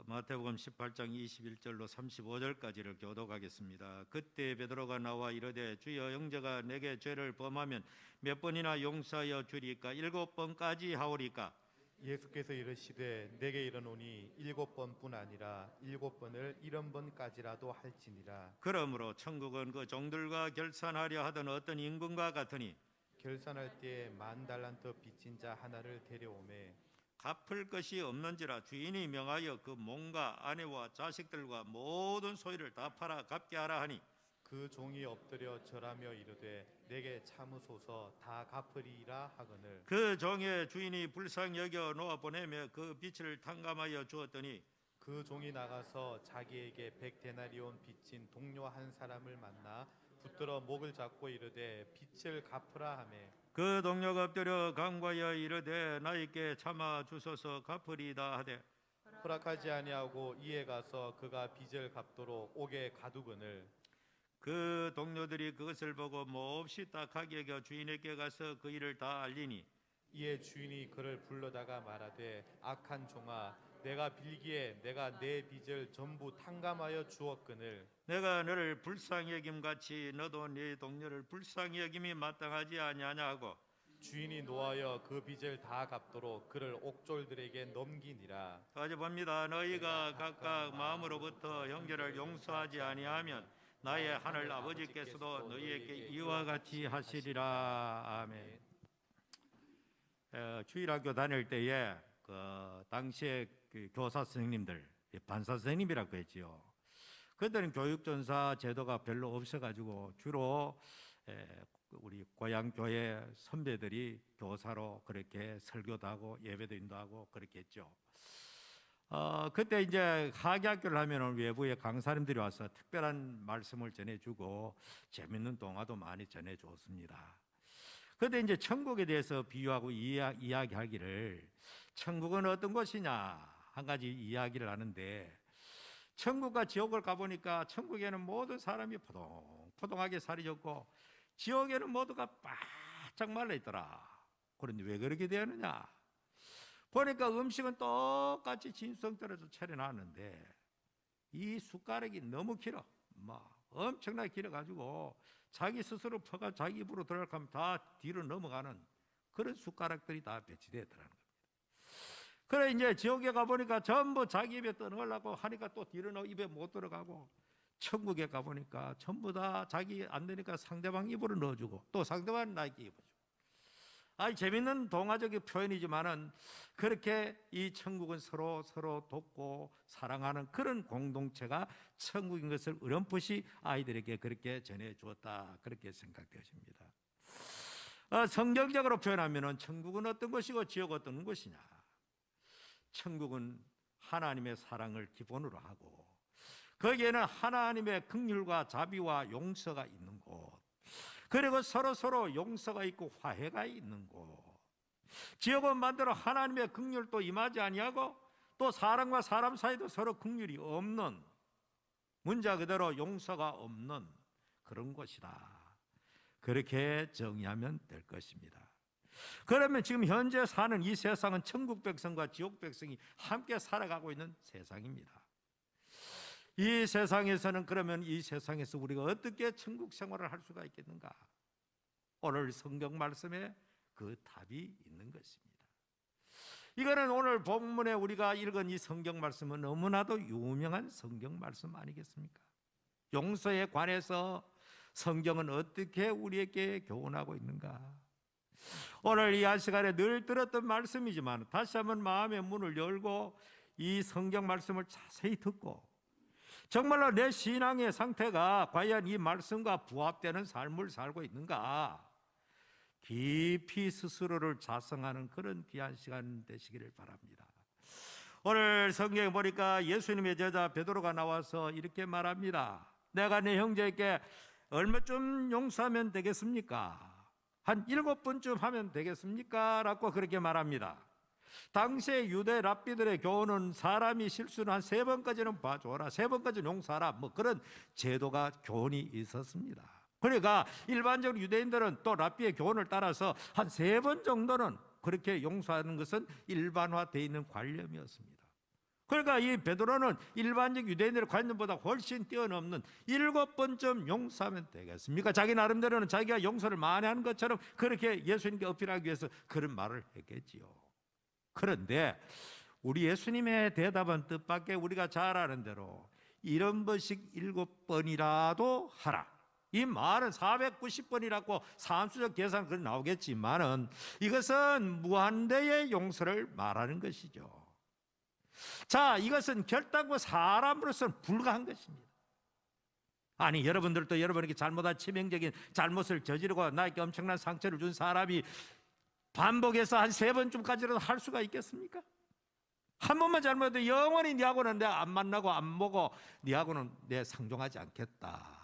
어, 마태복음 18장 21절로 35절까지를 교독하겠습니다. 그때 베드로가 나와 이르되 주여 형제가 내게 죄를 범하면 몇 번이나 용서하여 주리까? 일곱 번까지 하오리까? 예수께서 이르시되 내게 이르노니 일곱 번뿐 아니라 일곱 번을 일흔 번까지라도 할지니라. 그러므로 천국은 그 종들과 결산하려 하던 어떤 임금과 같으니? 결산할 때에 만 달란트 빚진 자 하나를 데려오매 갚을 것이 없는지라 주인이 명하여 그 몸과 아내와 자식들과 모든 소유를 다 팔아 갚게 하라 하니 그 종이 엎드려 절하며 이르되 내게 참으소서 다 갚으리라 하거늘. 그 종의 주인이 불쌍히 여겨 놓아 보내며 그 빚을 탕감하여 주었더니 그 종이 나가서 자기에게 백 데나리온 빚진 동료 한 사람을 만나 붙들어 목을 잡고 이르되 빚을 갚으라 하매 그 동료가 엎드려 강과하여 이르되 나에게 참아 주소서 갚으리다 하되 허락하지 아니하고 이에 가서 그가 빚을 갚도록 옥에 가두거늘. 그 동료들이 그것을 보고 몹시 딱하게 여겨 주인에게 가서 그 일을 다 알리니 이에 주인이 그를 불러다가 말하되 악한 종아 내가 빌기에 내가 내 빚을 전부 탕감하여 주었거늘 내가 너를 불쌍히 여김 같이 너도 네 동료를 불쌍히 여김이 마땅하지 아니하냐 하고 주인이 노하여 그 빚을 다 갚도록 그를 옥졸들에게 넘기니라 다시 봅니다. 너희가 각각 마음으로부터 형제를 용서하지 아니하면 나의 하늘 아버지께서도 너희에게 이와 같이 하시리라. 아멘. 어, 주일학교 다닐 때에 그 당시에 그 교사 선생님들 반사 선생님이라고 했지요. 그때는 교육전사 제도가 별로 없어가지고 주로 에, 우리 고향 교회 선배들이 교사로 그렇게 설교도 하고 예배도 인도하고 그렇게 했죠. 어, 그때 이제 하계학교를 하면은 외부의 강사님들이 와서 특별한 말씀을 전해주고 재밌는 동화도 많이 전해줬습니다. 그때 이제 천국에 대해서 비유하고 이야, 이야기하기를 천국은 어떤 곳이냐 한 가지 이야기를 하는데 천국과 지옥을 가보니까 천국에는 모든 사람이 포동포동하게 살이 졌고 지옥에는 모두가 바짝 말라 있더라. 그런데 왜 그렇게 되느냐? 보니까 음식은 똑같이 진성대로 차려놨는데 이 숟가락이 너무 길어. 막 엄청나게 길어가지고 자기 스스로 퍼가 자기 입으로 들어가면 다 뒤로 넘어가는 그런 숟가락들이 다 배치되더라는. 그래 이제 지옥에 가보니까 전부 자기 입에 떠넣으려고 하니까 또 뒤로 넣어 입에 못 들어가고 천국에 가보니까 전부 다 자기 안 되니까 상대방 입으로 넣어주고 또 상대방 나에게 입어주고 아이 재밌는 동화적인 표현이지만은 그렇게 이 천국은 서로 서로 돕고 사랑하는 그런 공동체가 천국인 것을 어렴풋이 아이들에게 그렇게 전해 주었다 그렇게 생각되어집니다. 어, 성경적으로 표현하면은 천국은 어떤 것이고 지옥 어떤 것이냐? 천국은 하나님의 사랑을 기본으로 하고 거기에는 하나님의 긍휼과 자비와 용서가 있는 곳. 그리고 서로 서로 용서가 있고 화해가 있는 곳. 지옥은 반대로 하나님의 긍휼도 임하지 아니하고 또 사람과 사람 사이도 서로 긍휼이 없는 문자 그대로 용서가 없는 그런 곳이다. 그렇게 정의하면 될 것입니다. 그러면 지금 현재 사는 이 세상은 천국 백성과 지옥 백성이 함께 살아가고 있는 세상입니다. 이 세상에서는 그러면 이 세상에서 우리가 어떻게 천국 생활을 할 수가 있겠는가? 오늘 성경 말씀에 그 답이 있는 것입니다. 이거는 오늘 본문에 우리가 읽은 이 성경 말씀은 너무나도 유명한 성경 말씀 아니겠습니까? 용서에 관해서 성경은 어떻게 우리에게 교훈하고 있는가? 오늘 이 한 시간에 늘 들었던 말씀이지만 다시 한번 마음의 문을 열고 이 성경 말씀을 자세히 듣고 정말로 내 신앙의 상태가 과연 이 말씀과 부합되는 삶을 살고 있는가? 깊이 스스로를 자성하는 그런 귀한 시간 되시기를 바랍니다. 오늘 성경에 보니까 예수님의 제자 베드로가 나와서 이렇게 말합니다. 내가 내 형제에게 얼마쯤 용서하면 되겠습니까? 한 일곱 번쯤 하면 되겠습니까? 라고 그렇게 말합니다. 당시에 유대 랍비들의 교훈은 사람이 실수는 한 세 번까지는 봐줘라, 세 번까지는 용서하라, 뭐 그런 제도가 교훈이 있었습니다. 그러니까 일반적으로 유대인들은 또 랍비의 교훈을 따라서 한 세 번 정도는 그렇게 용서하는 것은 일반화되어 있는 관념이었습니다. 그러니까 이 베드로는 일반적 유대인들의 관념보다 훨씬 뛰어넘는 일곱 번쯤 용서하면 되겠습니까? 자기 나름대로는 자기가 용서를 많이 하는 것처럼 그렇게 예수님께 어필하기 위해서 그런 말을 했겠지요. 그런데 우리 예수님의 대답은 뜻밖의 우리가 잘 아는 대로 이런 번씩 일곱 번이라도 하라. 이 말은 490번이라고 산수적 계산 그 나오겠지만은 이것은 무한대의 용서를 말하는 것이죠. 자, 이것은 결단코 사람으로서는 불가한 것입니다. 아니 여러분들도 여러분에게 잘못한 치명적인 잘못을 저지르고 나에게 엄청난 상처를 준 사람이 반복해서 한 세 번쯤까지라도 할 수가 있겠습니까? 한 번만 잘못해도 영원히 네하고는 내가 안 만나고 안 보고 네하고는 내 상종하지 않겠다.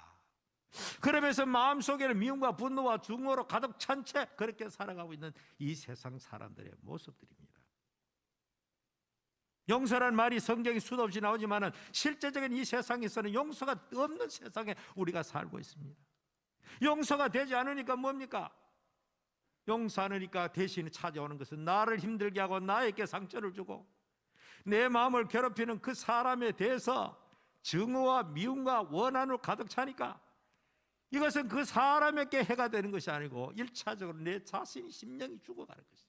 그러면서 마음속에는 미움과 분노와 증오로 가득 찬 채 그렇게 살아가고 있는 이 세상 사람들의 모습들입니다. 용서란 말이 성경에 수도 없이 나오지만은 실제적인 이 세상에서는 용서가 없는 세상에 우리가 살고 있습니다. 용서가 되지 않으니까 뭡니까? 용서 않으니까 대신 찾아오는 것은 나를 힘들게 하고 나에게 상처를 주고 내 마음을 괴롭히는 그 사람에 대해서 증오와 미움과 원한으로 가득 차니까 이것은 그 사람에게 해가 되는 것이 아니고 일차적으로 내 자신이 심령이 죽어가는 것입니다.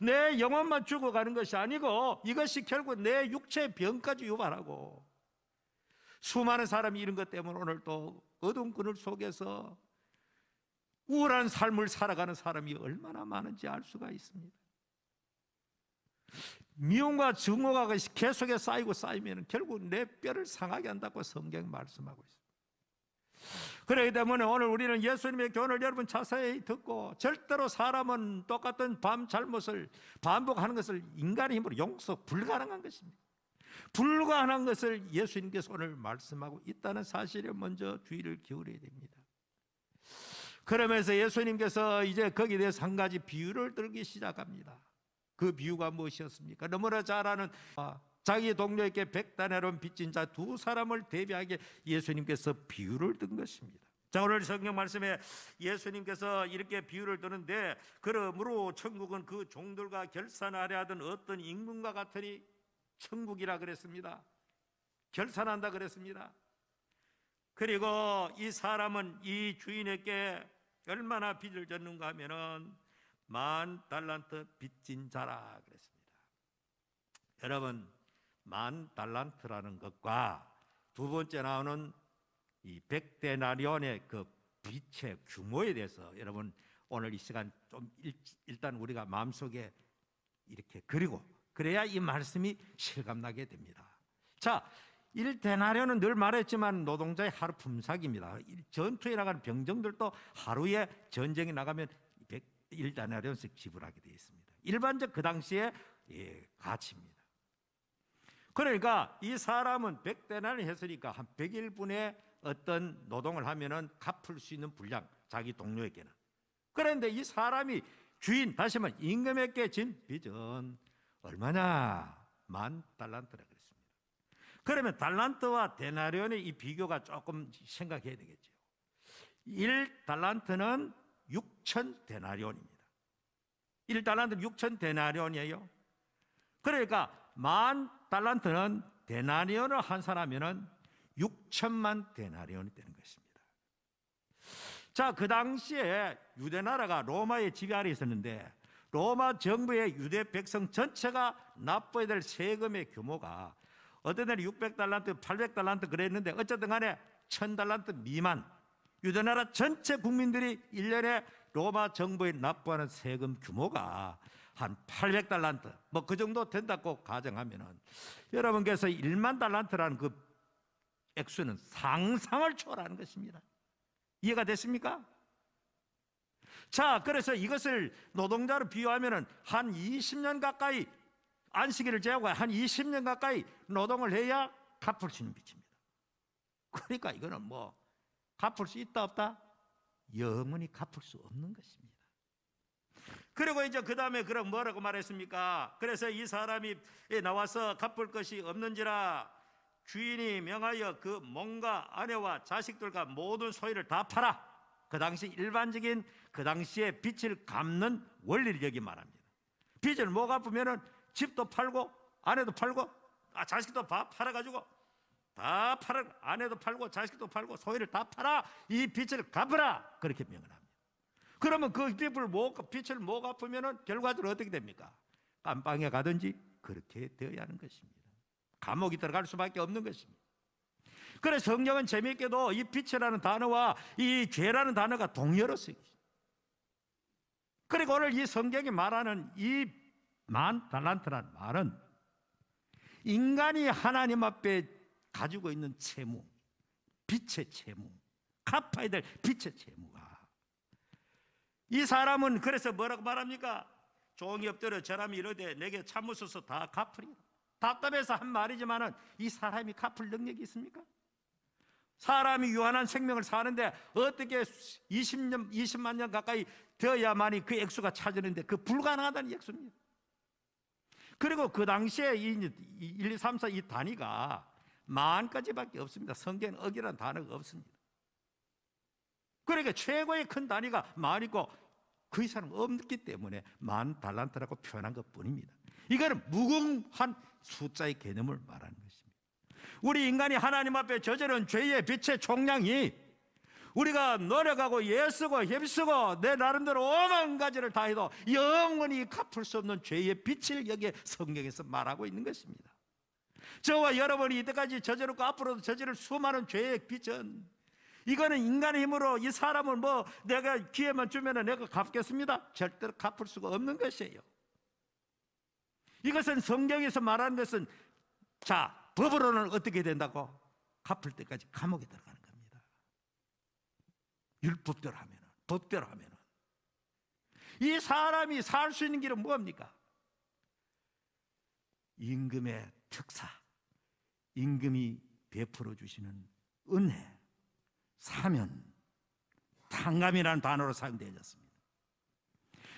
내 영혼만 죽어가는 것이 아니고 이것이 결국 내 육체의 병까지 유발하고 수많은 사람이 이런 것 때문에 오늘 또 어두운 그늘 속에서 우울한 삶을 살아가는 사람이 얼마나 많은지 알 수가 있습니다. 미움과 증오가 계속해 쌓이고 쌓이면 결국 내 뼈를 상하게 한다고 성경이 말씀하고 있습니다. 그렇기 때문에 오늘 우리는 예수님의 교훈을 여러분 자세히 듣고 절대로 사람은 똑같은 밤 잘못을 반복하는 것을 인간의 힘으로 용서 불가능한 것입니다. 불가능한 것을 예수님께서 오늘 말씀하고 있다는 사실에 먼저 주의를 기울여야 됩니다. 그러면서 예수님께서 이제 거기에 대해서 한 가지 비유를 들기 시작합니다. 그 비유가 무엇이었습니까? 너무나 잘 아는 아, 자기 동료에게 백단에론 빚진 자 두 사람을 대비하게 예수님께서 비유를 든 것입니다. 자 오늘 성경 말씀에 예수님께서 이렇게 비유를 드는데 그러므로 천국은 그 종들과 결산하려 하던 어떤 임금과 같으니 천국이라 그랬습니다. 결산한다 그랬습니다. 그리고 이 사람은 이 주인에게 얼마나 빚을 졌는가 하면은 만 달란트 빚진 자라 그랬습니다. 여러분 만 달란트라는 것과 두 번째 나오는 이 백데나리온의 그 빚의 규모에 대해서 여러분 오늘 이 시간 좀 일, 일단 우리가 마음속에 이렇게 그리고 그래야 이 말씀이 실감나게 됩니다. 자, 1데나리온은 늘 말했지만 노동자의 하루 품삯입니다. 전투에 나가는 병정들도 하루에 전쟁에 나가면 1데나리온씩 지불하게 되어 있습니다. 일반적 그 당시에 예, 가치입니다. 그러니까 이 사람은 100데나리 했으니까 한 100일분의 어떤 노동을 하면은 갚을 수 있는 분량 자기 동료에게는 그런데 이 사람이 주인 다시 말해 임금에게 진 빚은 얼마냐 만 달란트라 그랬습니다. 그러면 달란트와 데나리온의 이 비교가 조금 생각해야 되겠죠. 1 달란트는 6천 데나리온입니다. 1 달란트는 6천 데나리온이에요. 그러니까 만 달란트는 데나리온을 한 사람이면 6천만 데나리온이 되는 것입니다. 자, 그 당시에 유대 나라가 로마의 지배 아래 있었는데 로마 정부의 유대 백성 전체가 납부해야 될 세금의 규모가 어떤 날이 600달란트, 800달란트 그랬는데 어쨌든 간에 1000달란트 미만 유대 나라 전체 국민들이 1년에 로마 정부에 납부하는 세금 규모가 한 800달란트 뭐 그 정도 된다고 가정하면은 여러분께서 1만 달란트라는 그 액수는 상상을 초월하는 것입니다. 이해가 됐습니까? 자, 그래서 이것을 노동자로 비유하면은 한 20년 가까이 안식일을 제하고 한 20년 가까이 노동을 해야 갚을 수 있는 빚입니다. 그러니까 이거는 뭐 갚을 수 있다 없다? 영원히 갚을 수 없는 것입니다. 그리고 이제 그 다음에 그럼 뭐라고 말했습니까? 그래서 이 사람이 나와서 갚을 것이 없는지라 주인이 명하여 그 몸과 아내와 자식들과 모든 소유를 다 팔아. 그 당시 일반적인 그 당시에 빚을 갚는 원리를 여기 말합니다. 빚을 못 갚으면은 집도 팔고 아내도 팔고 아, 자식도 다 팔아가지고 다 팔아 아내도 팔고 자식도 팔고 소유를 다 팔아 이 빚을 갚으라 그렇게 명을 합니다. 그러면 그 빚을 못 빚을 못 갚으면은 결과적으로 어떻게 됩니까? 깜빵에 가든지 그렇게 되어야 하는 것입니다. 감옥이 들어갈 수밖에 없는 것입니다. 그래서 성경은 재미있게도 이 빚이라는 단어와 이 죄라는 단어가 동열어 쓰입니다. 그리고 오늘 이 성경이 말하는 이 만 달란트라는 말은 인간이 하나님 앞에 가지고 있는 채무, 빛의 채무, 갚아야 될 빛의 채무가 이 사람은 그래서 뭐라고 말합니까? 종이 엎드려 저람이 이르되 내게 참으소서 다 갚으리. 답답해서 한 말이지만은 이 사람이 갚을 능력이 있습니까? 사람이 유한한 생명을 사는데 어떻게 20년, 20만 년 가까이 되어야만이 그 액수가 찾으는데 그 불가능하다는 액수입니다. 그리고 그 당시에 이 1, 2, 3, 4 이 단위가 만까지밖에 없습니다. 성경 억이라는 단어가 없습니다. 그러니까 최고의 큰 단위가 만이고 그 이상은 없기 때문에 만 달란트라고 표현한 것 뿐입니다. 이거는 무궁한 숫자의 개념을 말하는 것입니다. 우리 인간이 하나님 앞에 저지른 죄의 빛의 총량이 우리가 노력하고 애쓰고 힘쓰고 내 나름대로 오만 가지를 다 해도 영원히 갚을 수 없는 죄의 빛을 여기에 성경에서 말하고 있는 것입니다. 저와 여러분이 이때까지 저지르고 앞으로도 저지를 수많은 죄의 빛은 이거는 인간의 힘으로 이 사람을 뭐 내가 기회만 주면 내가 갚겠습니다. 절대로 갚을 수가 없는 것이에요. 이것은 성경에서 말하는 것은 자 법으로는 어떻게 된다고 갚을 때까지 감옥에 들어가는 겁니다. 율법대로 하면은 법대로 하면은 이 사람이 살 수 있는 길은 뭡니까? 임금의 특사, 임금이 베풀어 주시는 은혜, 사면, 탕감이라는 단어로 사용되어졌습니다.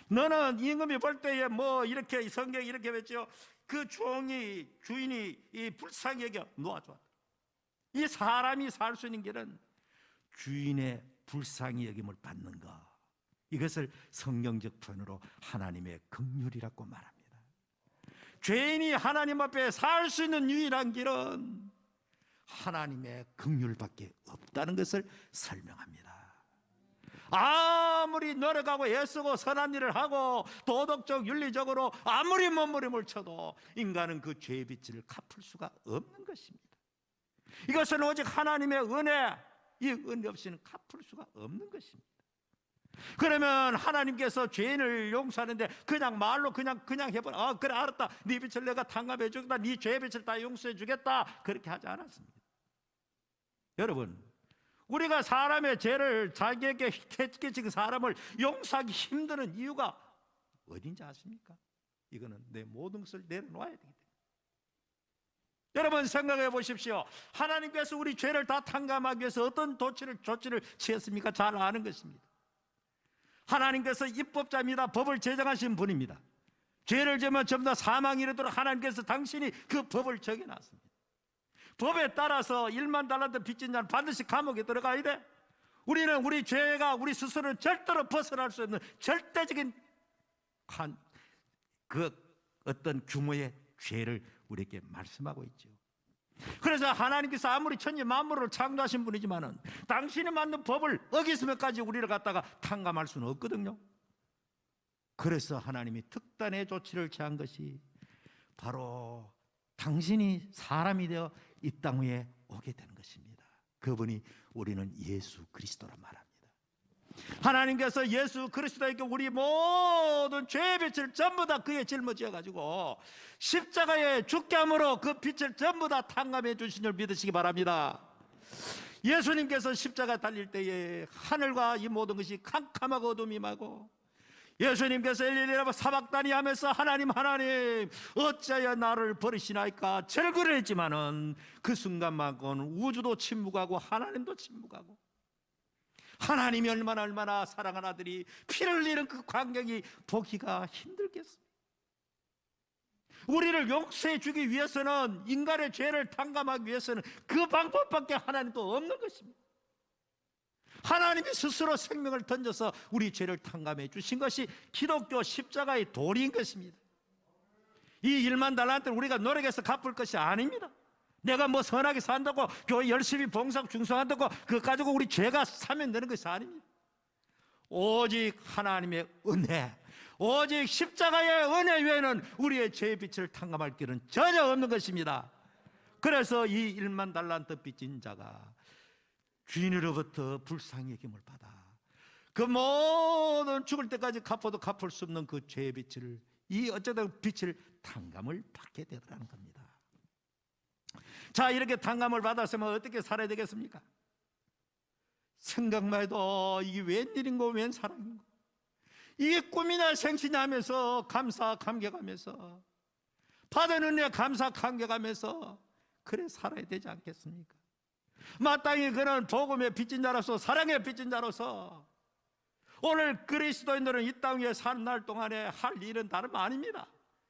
너는 임금이 볼 때에 뭐 이렇게 성경 이렇게 했죠. 그 종이 주인이 이 여겨 놓아줘. 이 사람이 살 수 있는 길은 주인의 불쌍히 여김을 받는 것. 이것을 성경적 표현으로 하나님의 긍휼이라고 말합니다. 죄인이 하나님 앞에 살 수 있는 유일한 길은 하나님의 긍휼밖에 없다는 것을 설명합니다. 아무리 노력하고 애쓰고 선한 일을 하고 도덕적 윤리적으로 아무리 몸부림을 쳐도 인간은 그 죄의 빚을 갚을 수가 없는 것입니다. 이것은 오직 하나님의 은혜, 이 은혜 없이는 갚을 수가 없는 것입니다. 그러면 하나님께서 죄인을 용서하는데 그냥 말로 그냥 그냥 해버려. 아 그래 알았다. 네 빚을 내가 탕감해 주겠다. 네 죄의 빚을 다 용서해 주겠다. 그렇게 하지 않았습니다. 여러분, 우리가 사람의 죄를 자기에게 깨치킨 사람을 용서하기 힘드는 이유가 어딘지 아십니까? 이거는 내 모든 것을 내려놓아야 때문에. 여러분 생각해 보십시오. 하나님께서 우리 죄를 다 탕감하기 위해서 어떤 조치를 조치를 취했습니까? 잘 아는 것입니다. 하나님께서 입법자입니다. 법을 제정하신 분입니다. 죄를 지면 전부 다 사망이 이르도록 하나님께서 당신이 그 법을 정해놨습니다. 법에 따라서 1만 달란트 빚진 자는 반드시 감옥에 들어가야 돼. 우리는 우리 죄가 우리 스스로는 절대로 벗어날 수 없는 절대적인 한, 그 어떤 규모의 죄를 우리에게 말씀하고 있죠. 그래서 하나님께서 아무리 천지 만물을 창조하신 분이지만은 당신이 만든 법을 어기스면까지 우리를 갖다가 탕감할 수는 없거든요. 그래서 하나님이 특단의 조치를 취한 것이 바로 당신이 사람이 되어 이 땅 위에 오게 되는 것입니다. 그분이 우리는 예수 그리스도라 말합니다. 하나님께서 예수 그리스도에게 우리 모든 죄의 빛을 전부 다 그의 짊어지어 가지고 십자가에 죽게 함으로 그 빛을 전부 다 탕감해 주신 줄 믿으시기 바랍니다. 예수님께서 십자가 달릴 때에 하늘과 이 모든 것이 캄캄하고 어둠이 임하고 예수님께서 엘리리라고 사박다니 하면서 하나님 하나님 어찌하여 나를 버리시나이까 절그를 했지만은 그 순간만큼은 우주도 침묵하고 하나님도 침묵하고 하나님이 얼마나 얼마나 사랑한 아들이 피를 흘리는 그 광경이 보기가 힘들겠습니다. 우리를 용서해 주기 위해서는 인간의 죄를 탕감하기 위해서는 그 방법밖에 하나님도 없는 것입니다. 하나님이 스스로 생명을 던져서 우리 죄를 탕감해 주신 것이 기독교 십자가의 도리인 것입니다. 이 일만 달란트는 우리가 노력해서 갚을 것이 아닙니다. 내가 뭐 선하게 산다고 교회 열심히 봉사 중성한다고 그거 가지고 우리 죄가 사면 되는 것이 아닙니다. 오직 하나님의 은혜, 오직 십자가의 은혜 외에는 우리의 죄의 빛을 탕감할 길은 전혀 없는 것입니다. 그래서 이 일만 달란트 빚진 자가 주인으로부터 불쌍히 여김을 받아 그 모든 죽을 때까지 갚아도 갚을 수 없는 그 죄의 빛을 이 어쩌다 빛을 탕감을 받게 되더라는 겁니다. 자 이렇게 탕감을 받았으면 어떻게 살아야 되겠습니까? 생각만 해도 이게 웬일인고 웬 사랑인고 이게 꿈이나 생신이 하면서 감사 감격하면서 받은 은혜 감사 감격하면서 그래 살아야 되지 않겠습니까? 마땅히 그는 복음의 빚진 자로서 사랑의 빚진 자로서 오늘 그리스도인들은 이 땅 위에 사는 날 동안에 할 일은 다름 아닙니다.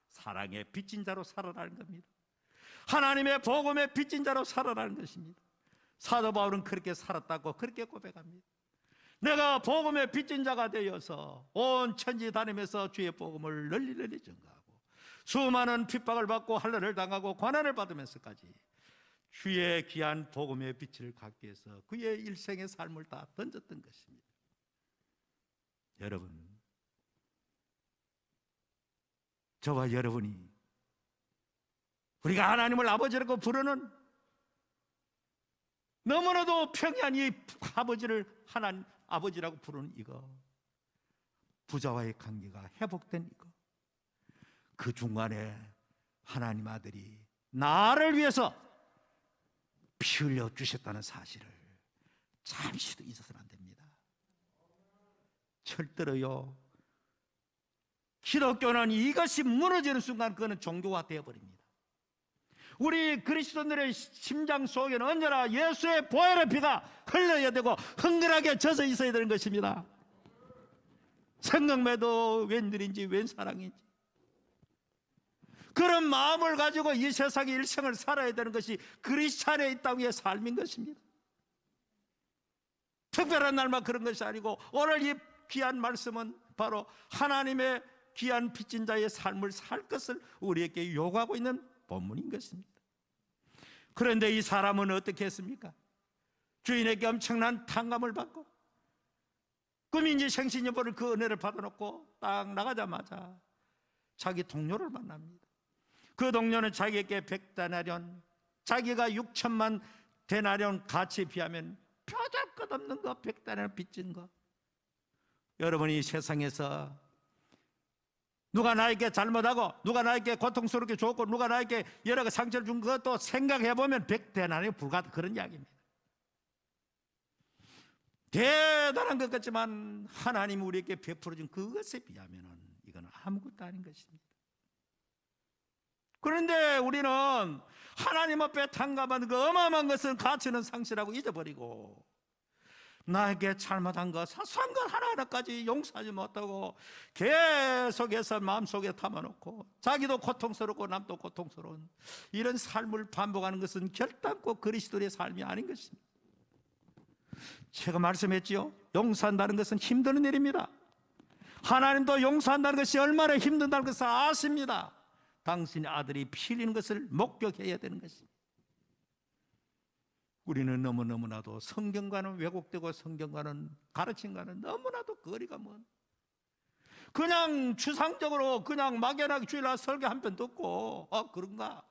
사랑의 빚진 자로 살아라는 겁니다. 하나님의 복음의 빚진 자로 살아라는 것입니다. 사도 바울은 그렇게 살았다고 그렇게 고백합니다. 내가 복음의 빚진 자가 되어서 온 천지 다니면서 주의 복음을 널리 널리 전가하고 수많은 핍박을 받고 할례를 당하고 고난을 받으면서까지 주의 귀한 복음의 빛을 갖기 위해서 그의 일생의 삶을 다 던졌던 것입니다. 여러분, 저와 여러분이 우리가 하나님을 아버지라고 부르는 너무나도 평이한 이 아버지를 하나님 아버지라고 부르는 이거 부자와의 관계가 회복된 이거 그 중간에 하나님 아들이 나를 위해서 피 흘려 주셨다는 사실을 잠시도 잊어서는 안 됩니다. 절대로요. 기독교는 이것이 무너지는 순간 그거는 종교가 되어버립니다. 우리 그리스도인들의 심장 속에는 언제나 예수의 보혈의 피가 흘러야 되고 흥건하게 젖어 있어야 되는 것입니다. 생각매도 웬일인지 웬 사랑인지 그런 마음을 가지고 이 세상의 일생을 살아야 되는 것이 그리스찬의 이 땅의 삶인 것입니다. 특별한 날만 그런 것이 아니고 오늘 이 귀한 말씀은 바로 하나님의 귀한 빚진 자의 삶을 살 것을 우리에게 요구하고 있는 본문인 것입니다. 그런데 이 사람은 어떻게 했습니까? 주인에게 엄청난 탕감을 받고 꿈인지 생신이 모를 그 은혜를 받아놓고 딱 나가자마자 자기 동료를 만납니다. 그 동료는 자기에게 백데나리온 자기가 6천만 데나리온 가치에 비하면 표절 것 없는 거 백데나리온 빚진 거 여러분이 세상에서 누가 나에게 잘못하고 누가 나에게 고통스럽게 줬고 누가 나에게 여러 가지 상처를 준 것도 생각해 보면 백대나에 불과한 그런 이야기입니다. 대단한 것 같지만 하나님 우리에게 베풀어 준 그것에 비하면 이건 아무것도 아닌 것입니다. 그런데 우리는 하나님 앞에 탕감한 그 어마어마한 것은 가치는 상실하고 잊어버리고 나에게 잘못한 것 사소한 것 하나하나까지 용서하지 못하고 계속해서 마음속에 담아놓고 자기도 고통스럽고 남도 고통스러운 이런 삶을 반복하는 것은 결단코 그리스도의 삶이 아닌 것입니다. 제가 말씀했지요. 용서한다는 것은 힘드는 일입니다. 하나님도 용서한다는 것이 얼마나 힘든다는 것을 아십니다. 당신의 아들이 피 흘리는 것을 목격해야 되는 것입니다. 우리는 너무너무나도 성경과는 왜곡되고 성경과는 가르침과는 너무나도 거리가 먼. 그냥 추상적으로 그냥 막연하게 주일날 설교 한 편 듣고 어 그런가?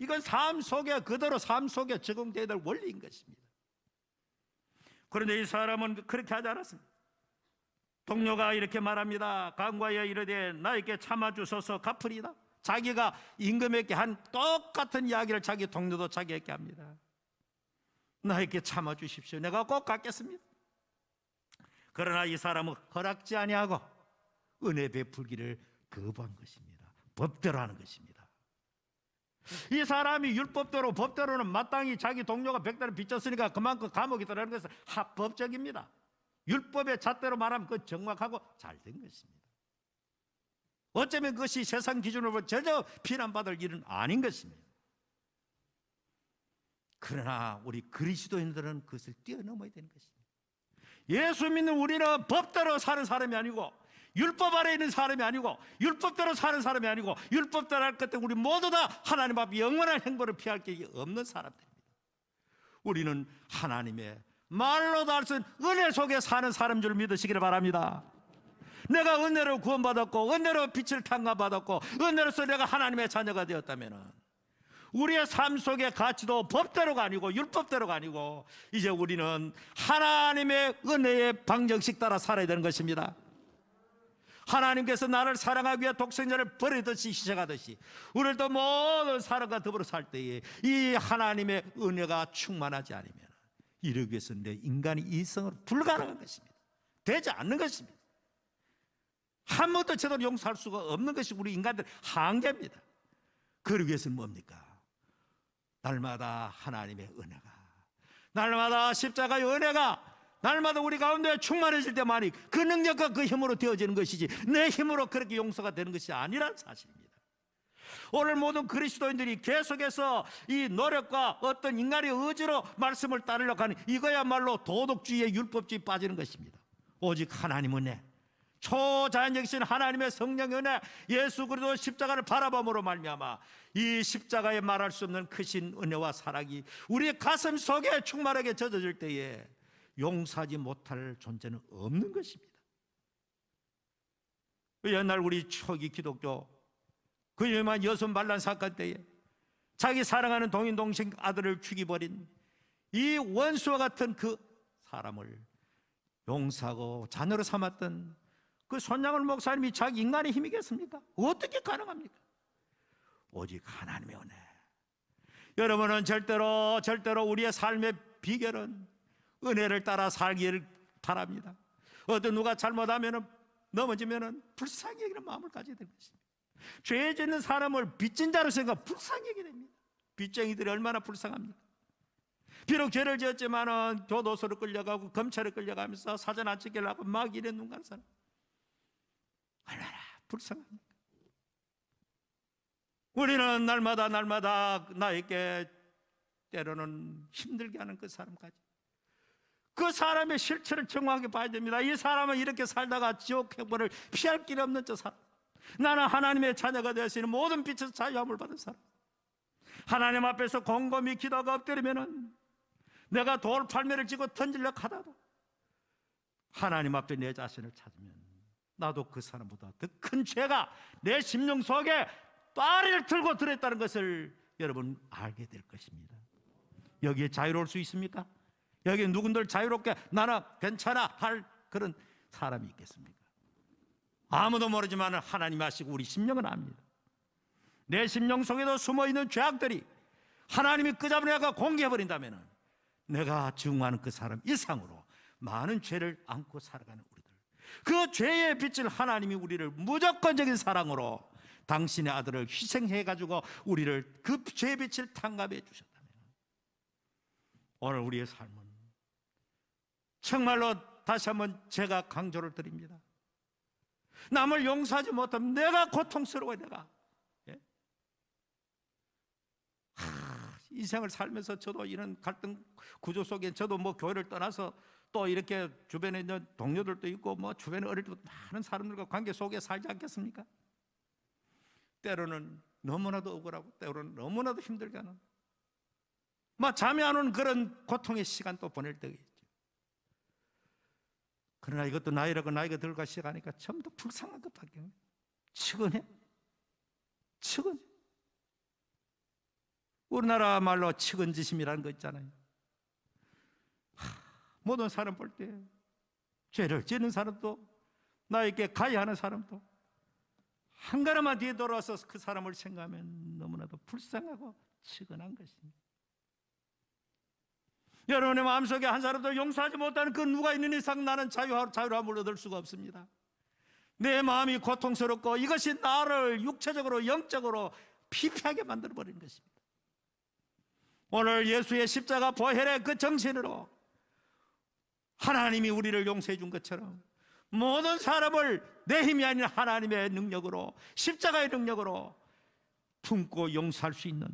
이건 삶 속에 그대로 삶 속에 적용되어야 될 원리인 것입니다. 그런데 이 사람은 그렇게 하지 않았습니다 동료가 이렇게 말합니다 강과에 이르되 나에게 참아주소서 갚으리다 자기가 임금에게 한 똑같은 이야기를 자기 동료도 자기에게 합니다 나에게 참아 주십시오. 내가 꼭 갚겠습니다. 그러나 이 사람은 허락지 아니하고 은혜 베풀기를 거부한 것입니다. 법대로 하는 것입니다. 이 사람이 율법대로 법대로는 마땅히 자기 동료가 백달을 빚졌으니까 그만큼 감옥에 들어가는 것은 합법적입니다. 율법의 잣대로 말하면 그 정확하고 잘 된 것입니다. 어쩌면 그것이 세상 기준으로 전혀 비난받을 일은 아닌 것입니다. 그러나 우리 그리스도인들은 그것을 뛰어넘어야 되는 것입니다. 예수 믿는 우리는 법대로 사는 사람이 아니고 율법 아래 있는 사람이 아니고 율법대로 사는 사람이 아니고 율법대로 할 것 때문에 우리 모두 다 하나님 앞 영원한 행보를 피할 게 없는 사람들입니다. 우리는 하나님의 말로도 할 수 있는 은혜 속에 사는 사람 줄 믿으시기를 바랍니다. 내가 은혜로 구원받았고 은혜로 빛을 탕감받았고 은혜로서 내가 하나님의 자녀가 되었다면 우리의 삶 속의 가치도 법대로가 아니고 율법대로가 아니고 이제 우리는 하나님의 은혜의 방정식 따라 살아야 되는 것입니다. 하나님께서 나를 사랑하기 위해 독생자를 버리듯이 희생하듯이 우리도 모든 사람과 더불어 살 때에 이 하나님의 은혜가 충만하지 않으면 이러기 위해서 내 인간이 이성으로 불가능한 것입니다. 되지 않는 것입니다. 한 번도 제대로 용서할 수가 없는 것이 우리 인간들 한계입니다. 그러기 위해서는 뭡니까? 날마다 하나님의 은혜가 날마다 십자가의 은혜가 날마다 우리 가운데 충만해질 때만이 그 능력과 그 힘으로 되어지는 것이지 내 힘으로 그렇게 용서가 되는 것이 아니란 사실입니다. 오늘 모든 그리스도인들이 계속해서 이 노력과 어떤 인간의 의지로 말씀을 따르려고 하는 이거야말로 도덕주의의 율법주의 빠지는 것입니다. 오직 하나님 은혜 초자연적이신 하나님의 성령 은혜 예수 그리스도 십자가를 바라봄으로 말미암아 이 십자가에 말할 수 없는 크신 은혜와 사랑이 우리의 가슴 속에 충만하게 젖어질 때에 용서하지 못할 존재는 없는 것입니다. 옛날 우리 초기 기독교 그 유명한 여순 반란 사건 때에 자기 사랑하는 동인 동생 아들을 죽이버린 이 원수와 같은 그 사람을 용서하고 자녀로 삼았던 그 손양을 목사님이 자기 인간의 힘이겠습니까? 어떻게 가능합니까? 오직 하나님의 은혜. 여러분은 절대로 절대로 우리의 삶의 비결은 은혜를 따라 살기를 바랍니다. 어떤 누가 잘못하면 넘어지면 불쌍히 여기는 마음을 가져야 될 것입니다. 죄 짓는 사람을 빚진 자로 생각 불쌍히 여기게 됩니다. 빚쟁이들이 얼마나 불쌍합니까? 비록 죄를 지었지만은 교도소로 끌려가고 검찰에 끌려가면서 사전 안 찍히려고 막 이래 눈 가는 사람 얼마나 불쌍합니까? 우리는 날마다 날마다 나에게 때로는 힘들게 하는 그 사람까지 그 사람의 실체를 정확하게 봐야 됩니다. 이 사람은 이렇게 살다가 지옥 행보를 피할 길 없는 저 사람. 나는 하나님의 자녀가 되었으니 모든 빛에서 자유함을 받은 사람. 하나님 앞에서 곰곰이 기도가 엎드리면은 내가 돌 팔매를 쥐고 던질려 하다도 하나님 앞에 내 자신을 찾으면 나도 그 사람보다 더 큰 죄가 내 심령 속에 빠리를 들고 들어있다는 것을 여러분 알게 될 것입니다. 여기에 자유로울 수 있습니까? 여기 누군들 자유롭게 나는 괜찮아 할 그런 사람이 있겠습니까? 아무도 모르지만 하나님 아시고 우리 심령은 압니다. 내 심령 속에도 숨어 있는 죄악들이 하나님이 끄잡아내가 공개해 버린다면 내가 증오하는 그 사람 이상으로 많은 죄를 안고 살아가는 우리들. 그 죄의 빛을 하나님이 우리를 무조건적인 사랑으로 당신의 아들을 희생해 가지고 우리를 그 죄의 빛을 탕감해 주셨다면 오늘 우리의 삶은 정말로 다시 한번 제가 강조를 드립니다. 남을 용서하지 못하면 내가 고통스러워 내가 예? 하, 인생을 살면서 저도 이런 갈등 구조 속에 저도 뭐 교회를 떠나서 또 이렇게 주변에 있는 동료들도 있고 뭐 주변에 어릴 때 많은 사람들과 관계 속에 살지 않겠습니까? 때로는 너무나도 억울하고 때로는 너무나도 힘들게 하는 막 잠이 안 오는 그런 고통의 시간 또 보낼 때가 있죠. 그러나 이것도 나이라고 나이가 들고 시작하니까 전부 다 불쌍한 것밖에. 측은해. 측은. 우리나라 말로 측은지심이라는 거 있잖아요. 하, 모든 사람 볼 때 죄를 짓는 사람도 나에게 가해하는 사람도 한 걸음만 뒤에 돌아와서 그 사람을 생각하면 너무나도 불쌍하고 측은한 것입니다. 여러분의 마음속에 한 사람도 용서하지 못하는 그 누가 있는 이상 나는 자유, 자유함을 얻을 수가 없습니다. 내 마음이 고통스럽고 이것이 나를 육체적으로 영적으로 피폐하게 만들어 버리는 것입니다. 오늘 예수의 십자가 보혈의 그 정신으로 하나님이 우리를 용서해 준 것처럼 모든 사람을 내 힘이 아닌 하나님의 능력으로 십자가의 능력으로 품고 용서할 수 있는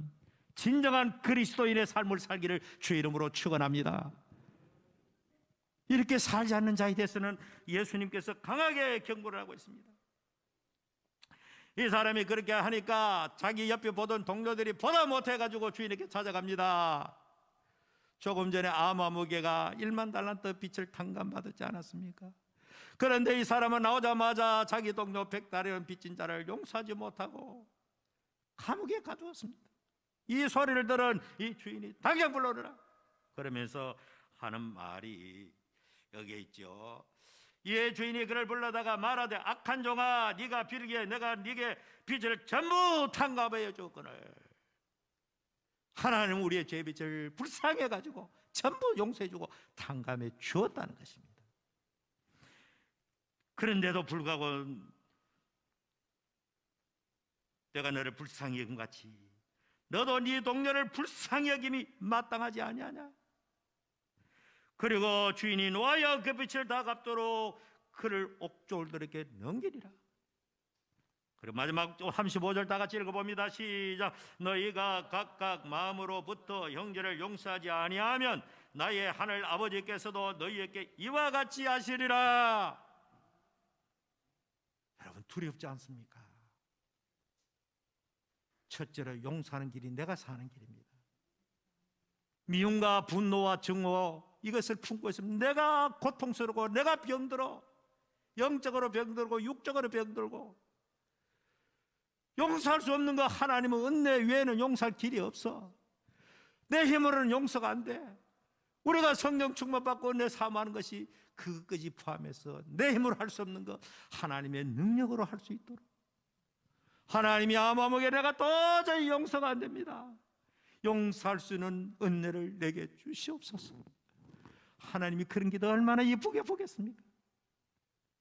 진정한 그리스도인의 삶을 살기를 주의 이름으로 축원합니다. 이렇게 살지 않는 자에 대해서는 예수님께서 강하게 경고를 하고 있습니다. 이 사람이 그렇게 하니까 자기 옆에 보던 동료들이 보다 못해가지고 주인에게 찾아갑니다. 조금 전에 아마무게가 1만 달란트 빛을 탕감받았지 않았습니까? 그런데 이 사람은 나오자마자 자기 동료 백달이는 빚진 자를 용서하지 못하고 감옥에 가두었습니다. 이 소리를 들은 이 주인이 당장 불러오라 그러면서 하는 말이 여기에 있죠. 이의 주인이 그를 불러다가 말하되 악한 종아 네가 빌기에 내가 네게 빚을 전부 탕감하여 줬거늘 하나님 우리의 죄빚을 불쌍해 가지고 전부 용서해 주고 탕감해 주었다는 것입니다. 그런데도 불구하고 내가 너를 불쌍히 여긴 같이 너도 네 동료를 불쌍히 여김이 마땅하지 아니하냐? 그리고 주인이 놓아여 그 빛을 다 갚도록 그를 옥졸들에게 넘기리라. 그리고 마지막 35절 다 같이 읽어봅니다. 시작. 너희가 각각 마음으로부터 형제를 용서하지 아니하면 나의 하늘 아버지께서도 너희에게 이와 같이 하시리라. 여러분 두렵지 않습니까? 첫째로 용서하는 길이 내가 사는 길입니다. 미움과 분노와 증오 이것을 품고 있으면 내가 고통스럽고 내가 병들어. 영적으로 병들고 육적으로 병들고. 용서할 수 없는 거 하나님은 은혜 외에는 용서할 길이 없어. 내 힘으로는 용서가 안 돼. 우리가 성령 충만받고 은혜 사모하는 것이 그것까지 포함해서 내 힘으로 할 수 없는 거 하나님의 능력으로 할 수 있도록 하나님이 아무하게 내가 도저히 용서가 안 됩니다 용서할 수 있는 은혜를 내게 주시옵소서 하나님이 그런 기도 얼마나 이쁘게 보겠습니까?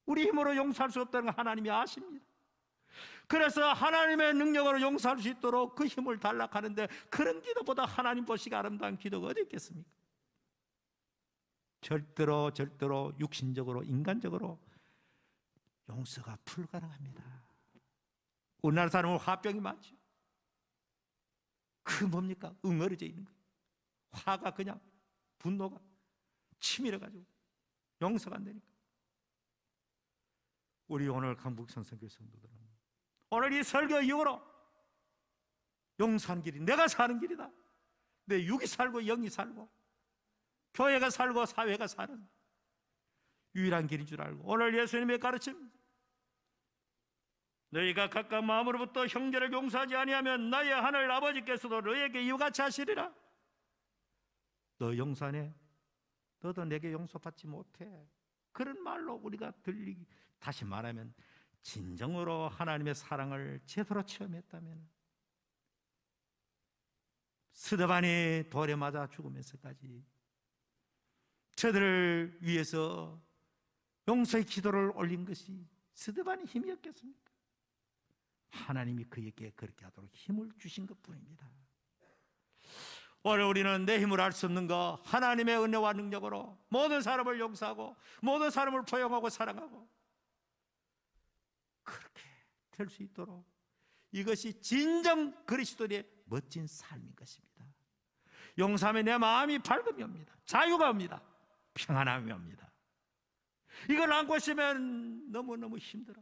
우리 힘으로 용서할 수 없다는 거 하나님이 아십니다. 그래서 하나님의 능력으로 용서할 수 있도록 그 힘을 달라하는데 그런 기도보다 하나님 보시기 아름다운 기도가 어디 있겠습니까? 절대로 절대로 육신적으로 인간적으로 용서가 불가능합니다. 우리나라 사람은 화병이 많죠. 그 뭡니까? 응어려져 있는 거예요. 화가 그냥 분노가 치밀어 가지고 용서가 안 되니까. 우리 오늘 강북 선생교 성도들은 오늘 이 설교 이후로 용서하는 길이 내가 사는 길이다. 내 육이 살고 영이 살고 교회가 살고 사회가 사는 유일한 길인 줄 알고 오늘 예수님의 가르침 너희가 각각 마음으로부터 형제를 용서하지 아니하면 나의 하늘 아버지께서도 너희에게 이와 같이 하시리라. 너 용서하네? 너도 내게 용서받지 못해. 그런 말로 우리가 들리기 다시 말하면 진정으로 하나님의 사랑을 제대로 체험했다면 스데반이 돌에 맞아 죽으면서까지 저들을 위해서 용서의 기도를 올린 것이 스데반의 힘이었겠습니까? 하나님이 그에게 그렇게 하도록 힘을 주신 것 뿐입니다. 오늘 우리는 내 힘으로 할수 없는 거 하나님의 은혜와 능력으로 모든 사람을 용서하고 모든 사람을 포용하고 사랑하고 그렇게 될 수 있도록 이것이 진정 그리스도의 멋진 삶인 것입니다. 용서하면 내 마음이 밝음이 옵니다. 자유가 옵니다. 평안함이 옵니다. 이걸 안고 있으면 너무너무 힘들어.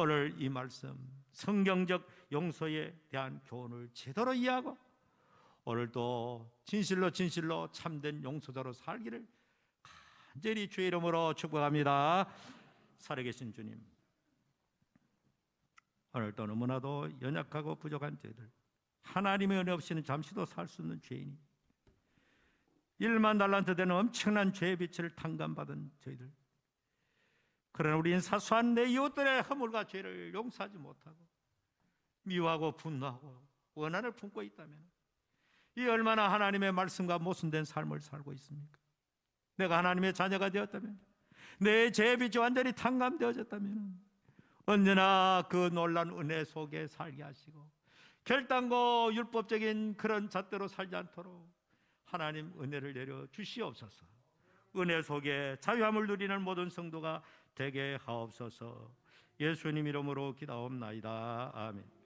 오늘 이 말씀 성경적 용서에 대한 교훈을 제대로 이해하고 오늘도 진실로 진실로 참된 용서자로 살기를 간절히 주의 이름으로 축복합니다. 살아계신 주님, 오늘도 너무나도 연약하고 부족한 죄들, 하나님의 은혜 없이는 잠시도 살 수 없는 죄인이 1만 달란트 되는 엄청난 죄의 빛을 탕감받은 저희들 그러나 우리는 사소한 내 이웃들의 허물과 죄를 용서하지 못하고 미워하고 분노하고 원한을 품고 있다면 이 얼마나 하나님의 말씀과 모순된 삶을 살고 있습니까? 내가 하나님의 자녀가 되었다면 내 죄빛이 완전히 탕감되어졌다면 언제나 그 놀란 은혜 속에 살게 하시고 결단고 율법적인 그런 잣대로 살지 않도록 하나님 은혜를 내려 주시옵소서. 은혜 속에 자유함을 누리는 모든 성도가 되게 하옵소서. 예수님 이름으로 기도옵나이다. 아멘.